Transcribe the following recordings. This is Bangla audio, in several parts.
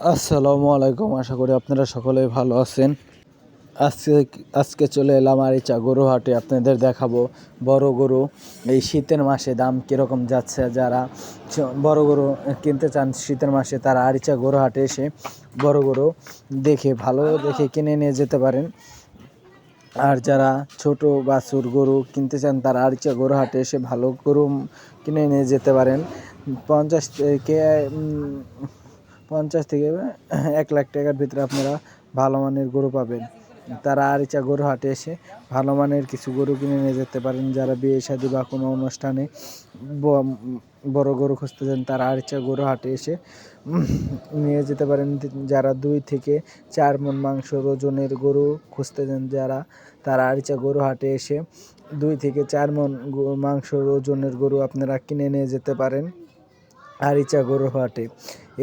আসসালামু আলাইকুম, আশা করি আপনারা সকলেই ভালো আছেন। আজকে আজকে চলে এলাম আর আরিচা গরু হাটে, আপনাদের দেখাবো বড় গরু। এই শীতের মাসে দাম কীরকম যাচ্ছে, যারা বড় গরু কিনতে চান, শীতের মাসে তারা আরিচা গরু হাটে এসে বড় গরু দেখে, ভালো দেখে কিনে নিয়ে যেতে পারেন। আর যারা ছোট বাছুর গরু কিনতে চান, তারা আরিচা গরু হাটে এসে ভালো গরু কিনে নিয়ে যেতে পারেন। পঞ্চাশ থেকে পঞ্চাশ থেকে এক লাখ টাকার ভিতরে আপনারা ভালো মানের গরু পাবেন। তারা আরিচা গরু হাটে এসে ভালো মানের কিছু গরু কিনে নিয়ে যেতে পারেন। যারা বিয়ে, শাদী বা কোনো অনুষ্ঠানে বড় গরু খুঁজতে চান তারা আরিচা গরু হাটে এসে নিয়ে যেতে পারেন। যারা দুই থেকে চার মন মাংস ওজনের গরু খুঁজতে চান যারা, তারা আরিচা গরু হাটে এসে দুই থেকে চার মন মাংস ওজনের গরু আপনারা কিনে নিয়ে যেতে পারেন। আরিচা গরু হাটে।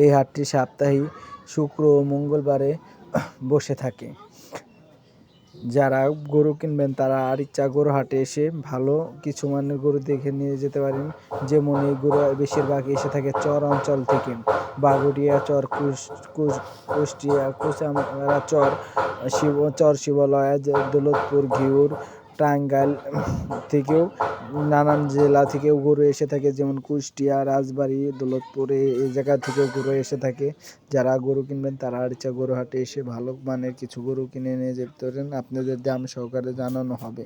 এই হাটটি সাপ্তাহিক শুক্র ও মঙ্গলবারে বসে থাকে। যারা গরু কিনবেন, তারা আরিচা গরু হাটে এসে ভালো কিছু মানের গরু দেখে নিয়ে যেতে পারেন। যেমন এই গরু বেশিরভাগ এসে থাকে চর অঞ্চল থেকে। বাগুড়িয়া চর কুষ্টিয়া, কুচামারা চর, শিব, চর শিবালয়া, দৌলতপুর ঘিউর টাঙ্গাইল থেকেও নানান জেলা থেকেও গরু এসে থাকে, যেমন কুষ্টিয়া, রাজবাড়ি, দৌলতপুরে, এই জায়গা থেকেও গরু এসে থাকে। যারা গরু কিনবেন তারা আরিচা গরু হাটে এসে ভালো মানের কিছু গরু কিনে নিয়ে যেতে পারেন। আপনাদের দাম সহকারে জানানো হবে।